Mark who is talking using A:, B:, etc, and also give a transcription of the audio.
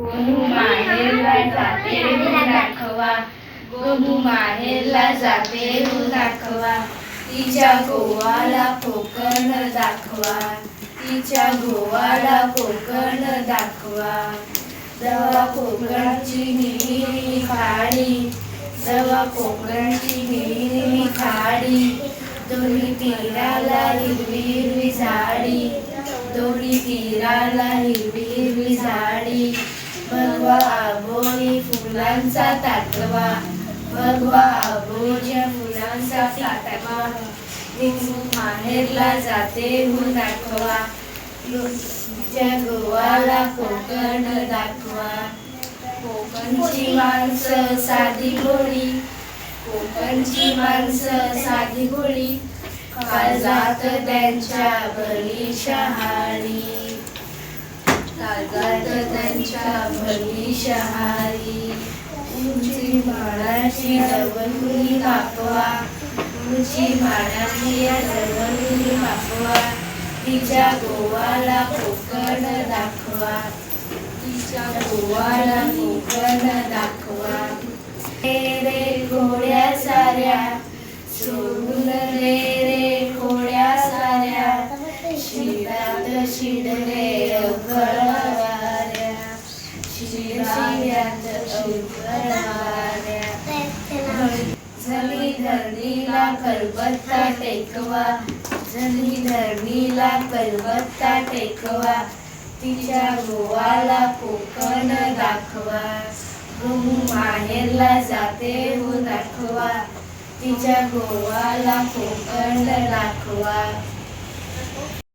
A: गोनू माहेरला जाते दाखवा. गोनू माहेरला जाते रू दाखवा. तिच्या गोवाला कोकण दाखवा. तिच्या गोवाला कोकण दाखवा. जवा कोकणची निळी खाडी जवा कोकणची निळी खाडी. दोन्ही तीराला हिरवी हिरवी झाडी दोन्ही तीराला हिरवी हिरवी झाडी भगवा आबोली फुलांचा ताटवा भगवा आबोलीच्या फुलांचा ताटवा निघून माहेरला जाते हो दाखवा. तुझ्या गोवाला कोकण दाखवा. कोकणची माणसं साधी गोळी. कोकणची माणसं साधी गोळी. जात त्यांच्या बळी शहाणी. काळजात त्यांच्या भली शहाळी उंची माळाची डबलुली मापवा उंची माळाची डबलुली मापवा तिच्या गोवाला कोकण दाखवा तिच्या गोवाला कोकण दाखवा. रे रे घोड्या साऱ्या सोडून रे रे घोड्या साऱ्या शिडात शिडले शिरात झली धरणीला कलबत्ता टेकवा. झली धरणीला कलबत्ता टेकवा. तिच्या गोवाला कोकण दाखवा. गहू माहेरला जाते हो दाखवा. तिच्या गोवाला कोकण दाखवा.